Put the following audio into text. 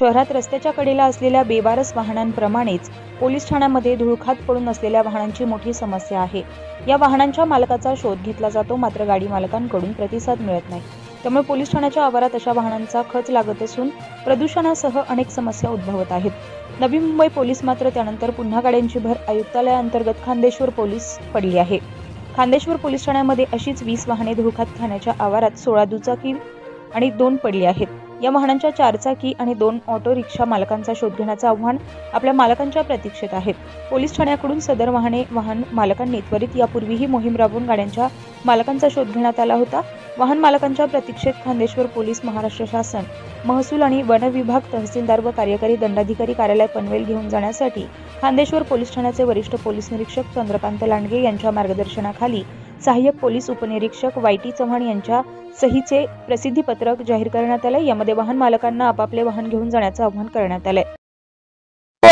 शहरात रस्त्याच्या कडेला असलेल्या बेवारस वाहनांप्रमाणेच पोलीस ठाण्यामध्ये धुळखात पडून असलेल्या वाहनांची मोठी समस्या आहे. या वाहनांच्या मालकाचा शोध घेतला जातो मात्र गाडी मालकांकडून प्रतिसाद मिळत नाही. त्यामुळे पोलीस ठाण्याच्या आवारात अशा वाहनांचा खच लागत असून प्रदूषणासह अनेक समस्या उद्भवत आहेत. नवी मुंबई पोलीस मात्र त्यानंतर पुन्हा गाड्यांची भर आयुक्तालयाअंतर्गत खांदेश्वर पोलीस पडली आहे. खांदेश्वर पोलीस ठाण्यामध्ये अशीच वीस वाहने धुळखात खाण्याच्या आवारात सोळा दुचाकी आणि दोन पडली आहेत. या वाहनांच्या चारचाकी आणि दोन ऑटो रिक्षा मालकांचा शोध घेण्याचं आव्हान आपल्या मालकांच्या प्रतीक्षेत आहेत पोलीस ठाण्याकडून सदर वाहने वाहन मालकांनी त्वरित यापूर्वीही मोहीम राबवून गाड्यांच्या मालकांचा शोध घेण्यात आला होता. वाहन मालकांच्या प्रतीक्षेत खांदेश्वर पोलीस महाराष्ट्र शासन महसूल आणि वन विभाग तहसीलदार व कार्यकारी दंडाधिकारी कार्यालय पनवेल घेऊन जाण्यासाठी खांदेश्वर पोलीस ठाण्याचे वरिष्ठ पोलीस निरीक्षक चंद्रकांत लांडगे यांच्या मार्गदर्शनाखाली सहाय्यक पोलीस उपनिरीक्षक वाय टी चव्हाण यांच्या सहीचे प्रसिद्धीपत्रक जाहीर करण्यात आले यामध्ये वाहन मालकांना आपापले वाहन घेऊन जाण्याचं आवाहन करण्यात आलंय.